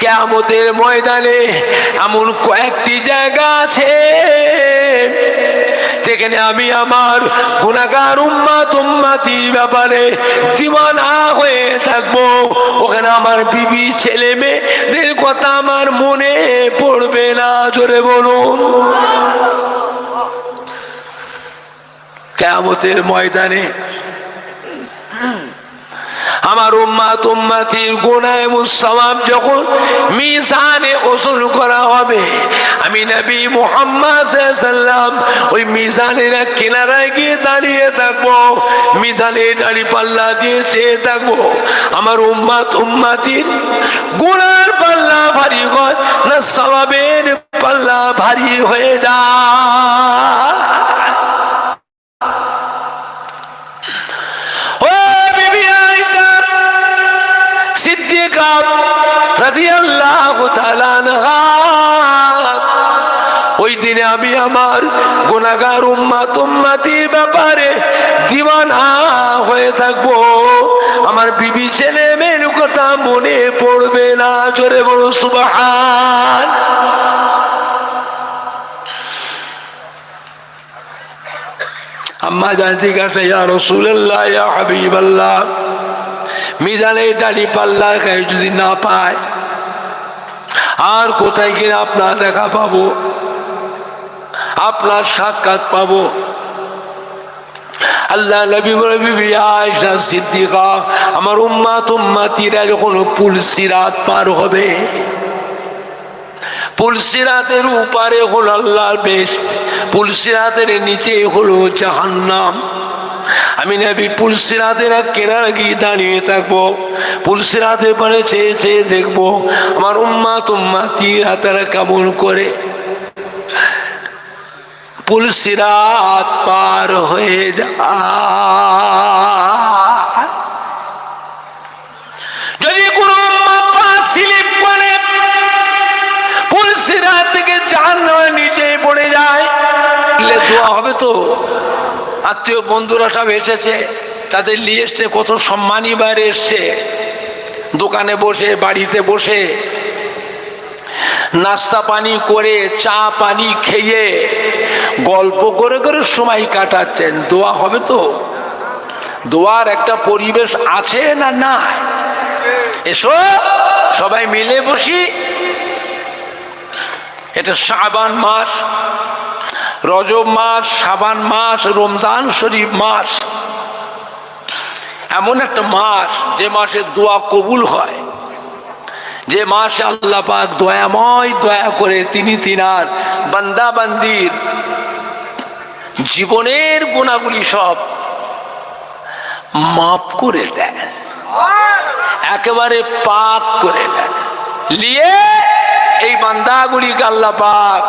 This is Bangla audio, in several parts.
কেয়ামতের ময়দানে এমন কয়েকটি জায়গা আছে, যেখানে আমি আমার গুণাগার উম্মাত উম্মাতি ব্যাপারে দিওয়ানা হয়ে থাকব। ওখানে আমার বিবি, ছেলে মেয়েদের কথা আমার মনে পড়বে না, জোরে বলুন। কেয়ামতের ময়দানে আমার উম্মাত উম্মাতির গুনায় মুসওয়াব যখন মিজানে ওজন করা হবে, আমি নবী মুহাম্মদ সাল্লাম ওই মিজানের কিনারায় গিয়ে দাঁড়িয়ে থাকব। মিজানে দাঁড়ি পাল্লা দিয়ে চেয়ে থাকব। আমার উম্মাত উম্মাতির গুনার পাল্লা ভারী হয় না সবাবের পাল্লা ভারী হয়ে যায়। ওই দিনে আমি আমার গুনাহগার উম্মাত উম্মাতির ব্যাপারে দিওয়ানা হয়ে থাকব। আমার বিবি ছেলে মেয়ের কথা মনে পড়বে না, জোরে বড় সুবহান। আম্মা জান জিজ্ঞাসা ইয়া রসুল্লাহ ইয়া হাবিবাল্লাহ। মিজানের দাড়ি পাল্লা গায়ে যদি না পায়, আর কোথায় গিয়ে আপনার দেখা পাবো? আপনার সাক্ষাৎ পাবো? আল্লাহ নবী সিদ্দিকা, আমার উম্মাত উম্মাতিরা যখন পুল সিরাত পার হবে পুলসিরাতের উপারে হলো আল্লাহর বেস্ট পুলসিরাতের নিচে হলো জাহান্নাম। আমি নবী পুলসিরাতের কেনার গিয়ে দাঁড়িয়ে থাকব। পুলসিরাতে পারে চেয়ে চেয়ে দেখব আমার উম্মা তুম্মা তীরা তারা কেমন করে। পুলসিরাত পার হয়ে যায় যদি কোনো উম্মা পা স্লিপ করে পুলসিরা থেকে জান নিচে পড়ে যায় দোয়া হবে তো? আত্মীয় বন্ধুরা সব এসেছে, তাদের নিয়ে এসছে, কত সম্মানী বাইরে এসছে। দোকানে বসে, বাড়িতে বসে, নাস্তা পানি করে, চা পানি খেয়ে, গল্প করে করে সময় কাটাচ্ছেন। দোয়া হবে তো? দোয়ার একটা পরিবেশ আছে না না এসো, সবাই মিলে বসি। এটা শাবান মাস। রজব মাস, সাবান মাস, রমজান শরীফ মাস। এমন একটা মাস, যে মাসে দোয়া কবুল হয়। যে মাসে আল্লাহ পাক দয়াময় দয়া করে তিনি তিনার বান্দা বান্দির জীবনের গুণাগুলি সব মাফ করে দেন। একেবারে পাক করে দেন। নিয়ে এই বান্দাগুলিকে আল্লাহ পাক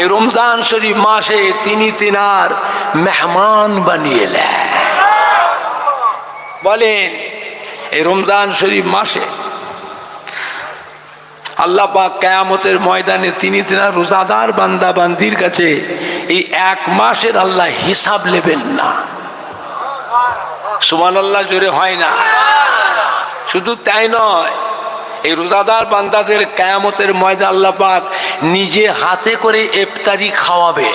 এই রমজান শরীফ মাসে তিনি তিনার মেহমান বানিয়ে বলেন, এই রমজান শরীফ মাসে আল্লাহ পাক কেয়ামতের ময়দানে তিনি তিনার রোজাদার বান্দা বান্দির কাছে এই এক মাসের আল্লাহ হিসাব নেবেন না। সুমান আল্লাহ জোরে হয় না। শুধু তাই নয় এই রোজাদার বান্দাদের কেয়ামতের ময়দা আল্লাহ পাক নিজে হাতে করে ইফতারি খাওয়াবে।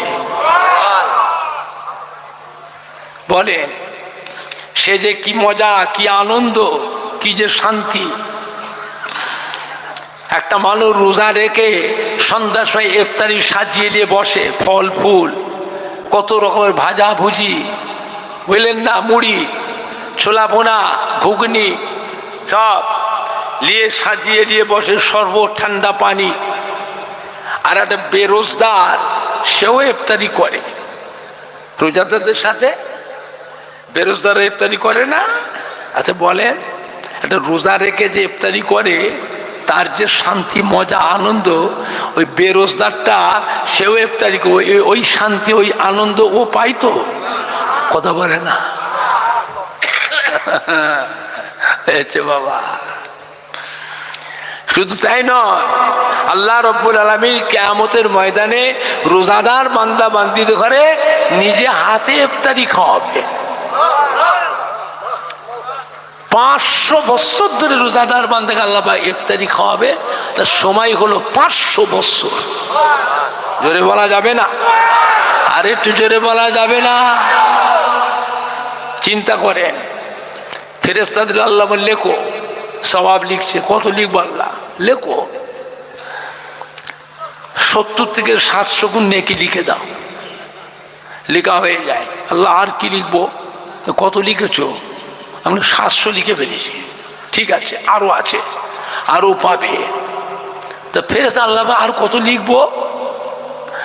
বলেন, সে যে কি মজা, কি আনন্দ, কি যে শান্তি। একটা মানুষ রোজা রেখে সন্ধ্যার সময় ইফতারি সাজিয়ে দিয়ে বসে, ফল, ফুল, কত রকমের ভাজা ভুজি বুঝলেন না মুড়ি ছোলা বোনা ঘুগনি, সব। নিয়ে সাজিয়ে দিয়ে বসে সর্ব ঠান্ডা পানি। আর একটা বেরোজদার সেও ইফতারি করে। রোজাদারদের সাথে বেরোজদার ইফতারি করে না? আচ্ছা বলেন, একটা রোজা রেখে যে ইফতারি করে, তার যে শান্তি, মজা, আনন্দ, ওই বেরোজদারটা সেও ইফতারি ওই- শান্তি, ওই আনন্দ ও পাইতো কথা বলে না? বাবা। শুধু তাই নয়, আল্লাহ রব্বুল আলমী কেয়ামতের ময়দানে রোজাদার বান্দা বান্দিতে ঘরে নিজে হাতে ইফতারি খাওয়াবে। পাঁচশো বৎসর ধরে রোজাদার বান্ধাকে আল্লাহ ইফতারি খাওয়াবে, তার সময় হলো পাঁচশো বৎসর জোরে বলা যাবে না? আর একটু জোরে বলা যাবে না? চিন্তা করেন ফেরেস্তাদের আল্লাহ লেখো স্বভাব লিখছে, কত লিখব আল্লাহ? লেখো। সত্তর থেকে সাতশো গুণ নেকি লিখে দাও। লেখা হয়ে যায়। আল্লাহ আর কি লিখব? কত লিখেছো? আমি সাতশো লিখে ফেলেছি। ঠিক আছে আরও আছে আরও পাবে। তা ফেরেস আল্লাহ আর কত লিখব?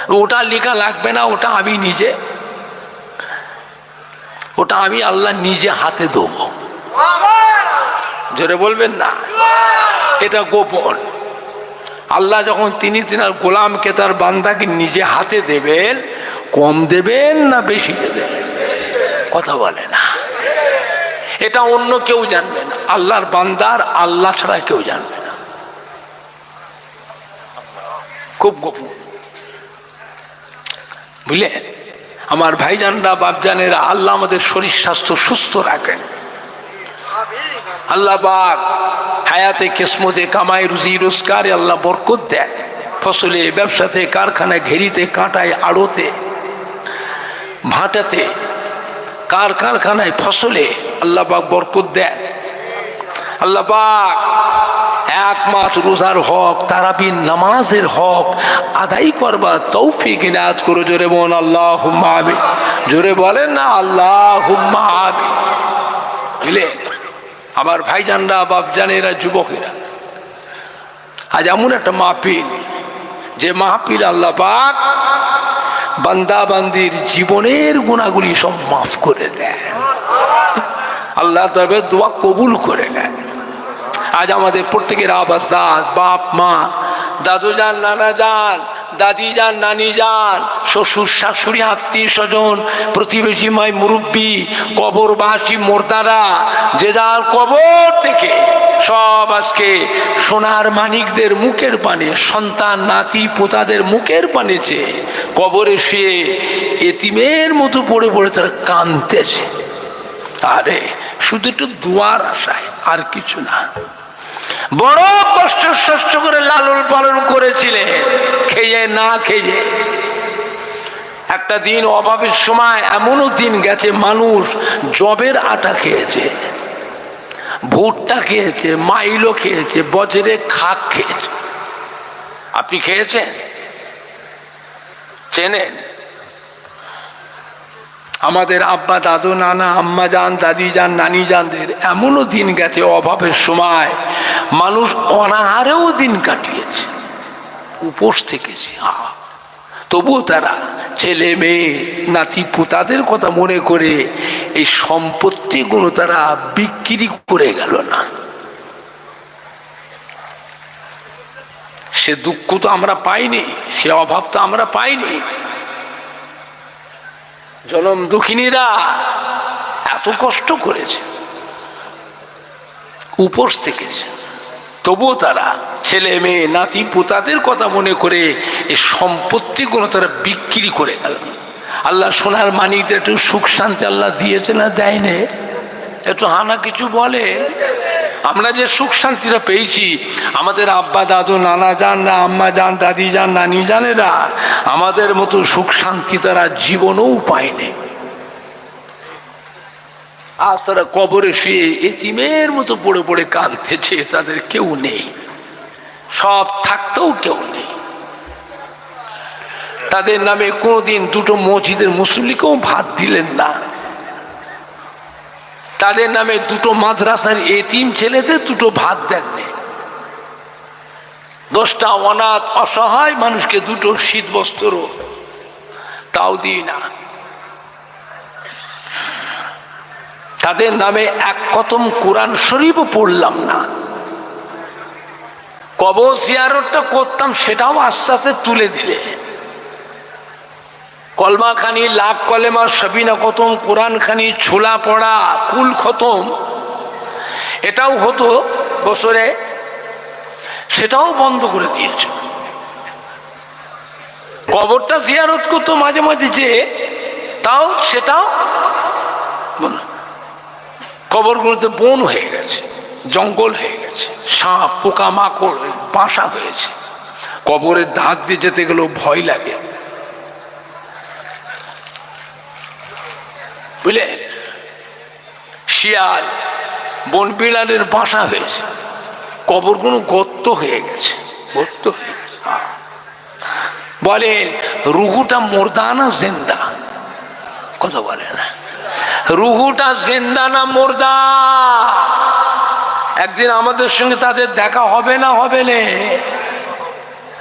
ওটা লেখা লাগবে না, ওটা আমি নিজে, ওটা আমি আল্লাহ নিজে হাতে দেবো। জোরে বলবেন না? এটা গোপন। আল্লাহ যখন তিনি তিনার গোলামকে তার বান্দাকে নিজে হাতে দেবেন, কম দেবেন না বেশি দেবেন? কথা বলে না। এটা অন্য কেউ জানবে না। আল্লাহর বান্দার আল্লাহ ছাড়া কেউ জানবে না। খুব গোপন। বুঝলেন? আমার ভাইজানরা, বাপজানেরা, আল্লাহ আমাদের শরীর স্বাস্থ্য সুস্থ রাখেন। আল্লাহ বাগ হায়াতে কিসমতে কামাই, রুজি, রোজগারে আল্লাহ বরকত দেন। ফসলে, ব্যবসাতে, কারখানায়, ঘেরিতে, কাঁটায়, আড়তে, ভাটাতে, কার কারখানায়, ফসলে আল্লাহ পাক বরকত দেন। আল্লাহ পাক এক রোজার হক তারাবিন নামাজের হক আদায় করবার তৌফিক ইনায়াত করো। জোরে বোন আল্লাহ হুম্মা আমি জোরে বলেন না আল্লাহ হুম্মা আমি বুঝলে আমার ভাইজানরা, বাপজানেরা, যুবকেরা। আজ এমন একটা মাহফিল, যে মাহফিল আল্লাহ পাক বান্দা বান্দির জীবনের গুণাগুলি সব মাফ করে দেয় আল্লাহ তবে দোয়া কবুল করে নেন। আজ আমাদের প্রত্যেকের আবাস দাদ বাপ, মা, দাদু যান, নানা যান দাদি যান নানি যান শ্বশুর, শাশুড়ি, আত্মীয় স্বজন প্রতিবেশী মাই মুরব্বী, কবরবাসী মোর্দারা যে যার কবর থেকে সব আজকে সোনার মানিকদের মুখের পানে, সন্তান, নাতি, পোতাদের মুখের পানে চেয়ে কবরে শুয়ে এতিমের মতো পড়ে পড়ে তারা কাঁদতেছে। আরে, শুধু একটু দুয়ার আশায়, আর কিছু না। বড় কষ্ট সষ্ট করে লালন পালন করেছিলেন খেয়ে না খেয়ে। একটা দিন অভাবের সময় এমনও দিন গেছে, মানুষ জবের আটা খেয়েছে, ভুট্টা খেয়েছে, মাইলো খেয়েছে, বজরে খাক খেয়েছে। আপনি খেয়েছেন? চেনেন? আমাদের আব্বা, দাদু, নানা, আম্মা যান, দাদি যান, নানি যানদের এমনও দিন গেছে অভাবের সময়। মানুষ অনাহারেও দিন কাটিয়েছে। উপোস থেকেছে। তবুও তারা ছেলে, মেয়ে, নাতি, পুতাদের কথা মনে করে এই সম্পত্তিগুলো তারা বিক্রি করে গেল না। সে দুঃখ তো আমরা পাইনি, সে অভাব তো আমরা পাইনি। জনম দুঃখিনীরা এত কষ্ট করেছে, উপোস থেকেছে। তবুও তারা ছেলে, মেয়ে, নাতি, পুতাদের কথা মনে করে এই সম্পত্তিগুলো তারা বিক্রি করে গেল। আল্লাহ সোনার মানিকদের একটু সুখ শান্তি আল্লাহ দিয়েছে না দেয়নি? একটু হানা কিছু বলে? আমরা যে সুখ শান্তিটা পেয়েছি, আমাদের আব্বা, দাদু, নানা যান না আম্মা যান, দাদি যান, নানি জানেরা আমাদের মতো সুখ শান্তি তারা জীবনেও পায়নি আর তারা কবরে শুয়ে এতিমের মতো পড়ে পড়ে কাঁদতেছে, তাদের কেউ নেই। সব থাকতেও কেউ নেই। তাদের নামে কোনোদিন দুটো মসজিদের মুসল্লিকেও ভাত দিলেন না। তাদের নামে দুটো মাদ্রাসার এতিম ছেলেদের দুটো ভাত দেননি দশটা অনাথ অসহায় মানুষকে দুটো শীত বস্ত্র তাও দিই না। তাদের নামে এক কতম কোরআন শরীফও পড়লাম না। কবর জিয়ারতটা করতাম, সেটাও আস্তে আস্তে তুলে দিলে। কলমা খানি লাখ কলেমা, সবিনা খতম কোরআন খানি ছোলা পড়া, কুল খতম। এটাও হতো বছরে, সেটাও বন্ধ করে দিয়েছে। কবরটা জিয়ারত করতো মাঝে মাঝে যে, তাও সেটাও। কবরগুলোতে বন হয়ে গেছে, জঙ্গল হয়ে গেছে, সাপ পোকা মাকড় বাসা হয়েছে। কবরের ধার দিয়ে যেতে গেলেও ভয় লাগে। বুঝলেন শিয়াল বন বিড়ালের বাসা হয়েছে। কবরগুলো গর্ত হয়ে গেছে। হ্যাঁ। বলেন, রুহুটা মোরদানা জেন্দা? কথা বলে না। রুহুটা জেন্দা না মোরদা? একদিন আমাদের সঙ্গে তাদের দেখা হবে না হবে না?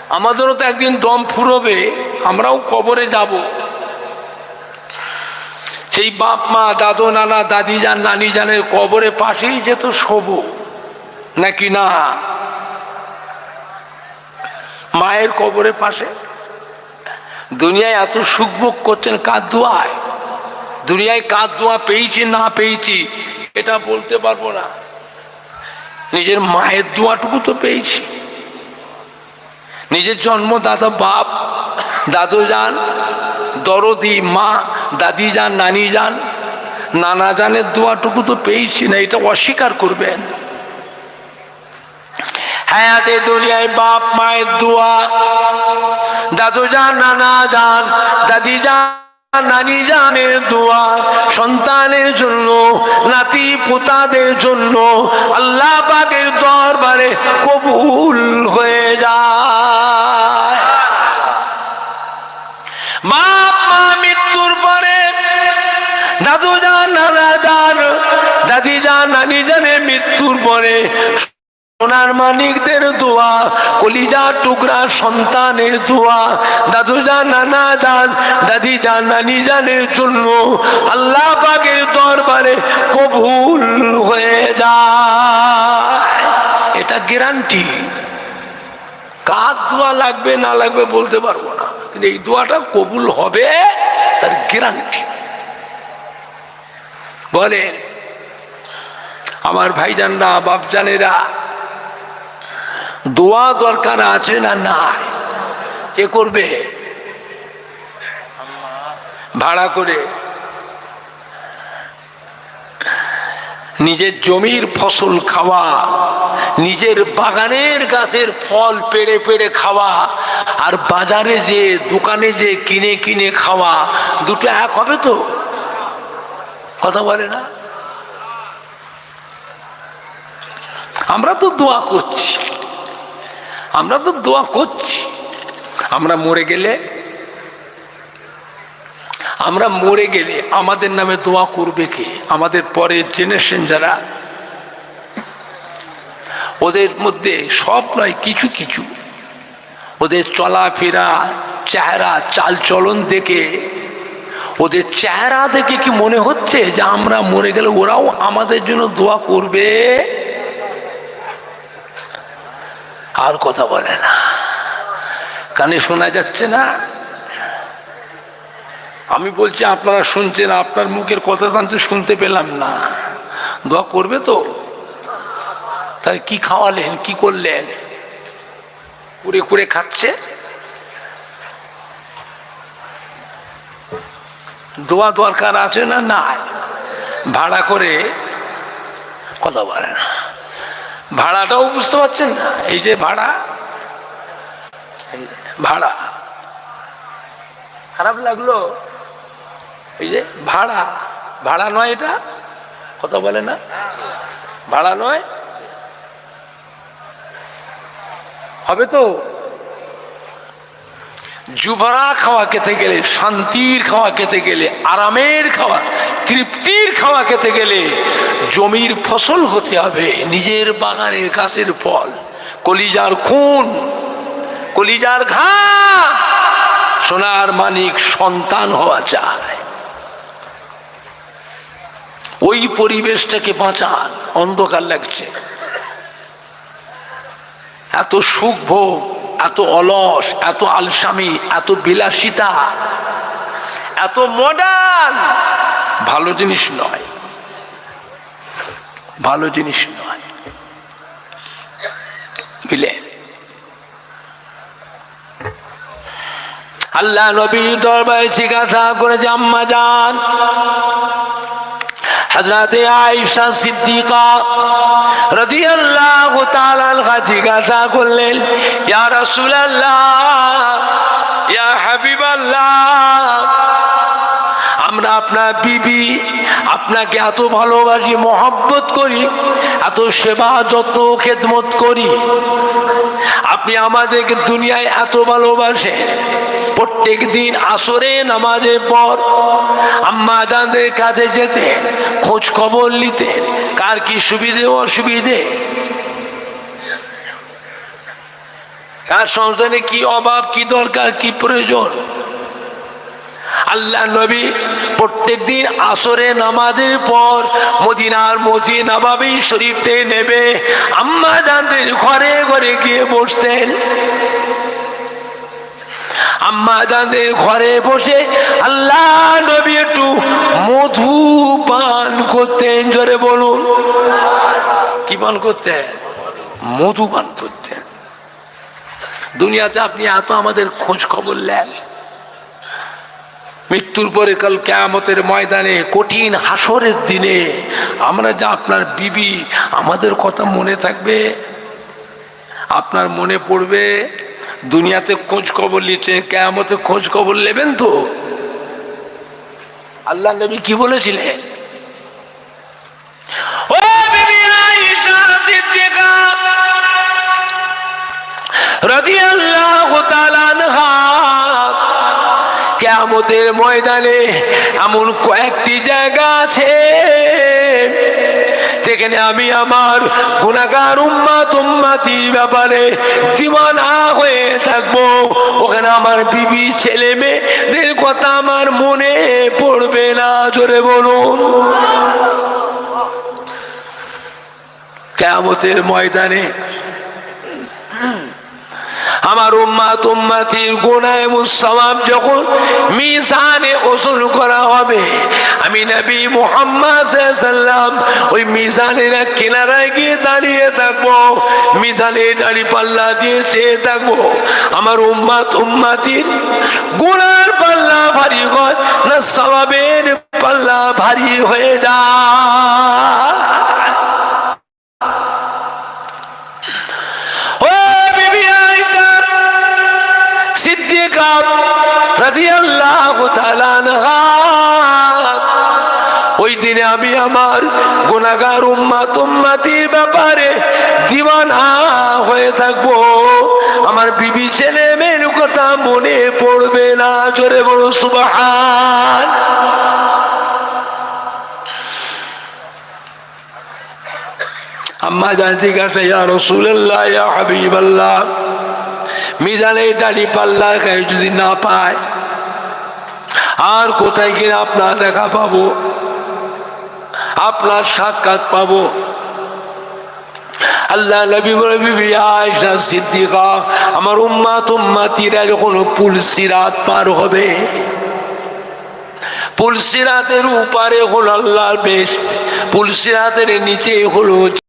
আমাদেরও তো একদিন দম ফুরবে, আমরাও কবরে যাব। সেই বাপ মা, দাদু, নানা, দাদি যান, নানি জানের কবরে পাশেই যেত শোবো। নাকি না? মায়ের কবরের পাশে। দুনিয়ায় এত সুখ ভোগ করছেন কার দোয়ায়? দুনিয়ায় কার দোয়া পেয়েছি, না পেয়েছি, এটা বলতে পারব না। নিজের মায়ের দোয়াটুকু তো পেয়েছি। নিজের জন্মদাতা বাপ, দাদু যান দরদি মা, দাদি যান, নানি যান, নানা জানের দোয়াটুকু তো পেয়েছি না, এটা অস্বীকার করবেন। দুনিয়ায় বাপ, মায়ের দোয়া, দাদু যান, নানা যান, দাদি যান, নানি জানের দোয়া, সন্তানের জন্য, নাতি পোতাদের জন্য, আল্লাহ পাকের দরবারে কবুল হয়ে যায় বাপ মা মৃত্যুর পরে দাদু যান নানা যান দাদি যান নানি জানে মৃত্যুর পরে সোনার মানিকদের দোয়া, কলিজা টুকরা সন্তানের দোয়া দাদু যান নানা যান দাদি যান নানি জানের জন্য আল্লাহ পাকের দরবারে কবুল হয়ে যায়। এটা গ্যারান্টি কার দোয়া লাগবে, না লাগবে বলতে পারব না। কিন্তু এই দোয়াটা কবুল হবে, তার গ্যারান্টি বলেন আমার ভাইজানরা, বাপজানেরা, দোয়া দরকার আছে না নাই? কে করবে? ভাড়া করে। নিজের জমির ফসল খাওয়া, নিজের বাগানের গাছের ফল পেড়ে পেড়ে খাওয়া, আর বাজারে যে, দোকানে যে কিনে কিনে খাওয়া, দুটো এক হবে তো? কথা বলে না? আমরা তো দোয়া করছি। আমরা তো দোয়া করছি। আমরা মরে গেলে, আমরা মরে গেলে আমাদের নামে দোয়া করবে কে? আমাদের পরের জেনারেশন যারা, ওদের মধ্যে সব নয়, কিছু কিছু। ওদের চলাফেরা, চেহারা, চালচলন দেখে, ওদের চেহারা দেখে কি মনে হচ্ছে যে আমরা মরে গেলে ওরাও আমাদের জন্য দোয়া করবে? আর কথা বলে না। কানে শোনা যাচ্ছে না? আমি বলছি, আপনারা শুনছেন, আপনার মুখের কথা তো শুনতে পেলাম না। দোয়া করবে তো? তাই কি খাওয়ালেন, কি করলেন? কুড়ে কুড়ে খাচ্ছে? দোয়া দরকার আছে না নাই? ভাড়া করে কথা বলে না। ভাড়াটাও বুঝতে পারছেন না। এই যে ভাড়া ভাড়া। খারাপ লাগল? এই যে ভাড়া ভাড়া নয় এটা? কথা বলে না? ভাড়া নয়? হবে তো? জুভরা খাওয়া খেতে গেলে, শান্তির খাওয়া খেতে গেলে, আরামের খাওয়া তৃপ্তির খাওয়া খেতে গেলে জমির ফসল হতে হবে, নিজের বাগানের গাছের ফল, কলিজার খুন, কলিজার ঘা, সোনার মানিক সন্তান হওয়া চায় ওই পরিবেশটাকে বাঁচান, অন্ধকার লাগছে। এত সুখ ভোগ এত অলস, এত আলসামি, এত বিলাসিতা, এত মডার্ন ভালো জিনিস নয়। ভালো জিনিস নয়। বুঝলেন আল্লাহ নবী দরবারে জিজ্ঞাসা করে যে, আম্মা যান জিজ্ঞাসা করলেন, ইয়া আপনার বিবি, আপনাকে এত ভালোবাসি, মহব্বত করি, এত সেবা, যত্ন, খেদমত করি। আপনি আমাদেরকে দুনিয়ায় এত ভালোবাসেন। প্রত্যেক দিন আসরে, নামাজের পর আম্মা দানদের কাছে যেতে খোঁজ খবর নিতে কার কি সুবিধে, অসুবিধে? কার সংসারে কি অভাব, কি দরকার, কি প্রয়োজন? আল্লাহ নবী প্রত্যেক দিন আসরে নামাজের পর মদিনার মসজিদ নবাবী শরীফতে নেবে, আম্মা জানতেন ঘরে ঘরে গিয়ে বসতেন। আম্মা জানতেন ঘরে বসে আল্লাহ নবী একটু মধু পান করতেন, জোরে বলুন। কি পান করতেন? মধু পান করতেন। দুনিয়াতে আপনি এত আমাদের খোঁজ খবর নেন। মৃত্যুর পরে কাল কেয়ামতের ময়দানে কঠিন হাসরের দিনে আমরা যা আপনার বিবি, আমাদের কথা মনে থাকবে, আপনার মনে পড়বে, দুনিয়াতে খোঁজ খবর নিতে কেয়ামতে খোঁজ খবর নেবেন তো? আল্লাহ নবী কি বলেছিলেন? ও বিবি আয়েশা সিদ্দিকা, রাদিয়াল্লাহু তাআলা আনহা কেয়ামতের ময়দানে এমন কয়েকটি জায়গা আছে যেখানে আমি আমার গুণাগার উম্মা তুম্মাতি ব্যাপারে দিওয়ানা হয়ে থাকব। ওখানে আমার বিবি, ছেলে মেয়েদের কথা আমার মনে পড়বে না, জোরে বলুন। কেয়ামতের ময়দানে আমার উম্মা তুম্মাতির গোনায় মুসলাম যখন মিজানে ওজন করা হবে, আমি নবী মোহাম্মদ ওই মিজানের কিনারায় গিয়ে দাঁড়িয়ে থাকব। মিজানে দাঁড়ি পাল্লা দিয়ে চেয়ে থাকব। আমার উম্মাত উম্মাতির গোনার পাল্লা ভারী হয় না সবাবের পাল্লা ভারী হয়ে যায়। ওই দিনে আমি আমার গুনাহগার উম্মাত উম্মাতির ব্যাপারে দিওয়ানা হয়ে থাকব। আমার বিবি ছেলে মেয়ের কথা মনে পড়বে না, জোরে বড় সুবহান। আম্মা জান জিজ্ঞাসা ইয়া রসুল্লাহ ইয়া হাবিবাল্লাহ। মিজানের দাড়ি পাল্লা গায়ে যদি না পায়, আর কোথায় গিয়ে আপনার দেখা পাবো? আপনার সাক্ষাৎ পাবো? আল্লাহ আমার উম্মা যখন পার হবে বেশ পুলসিরাতের নিচে হলো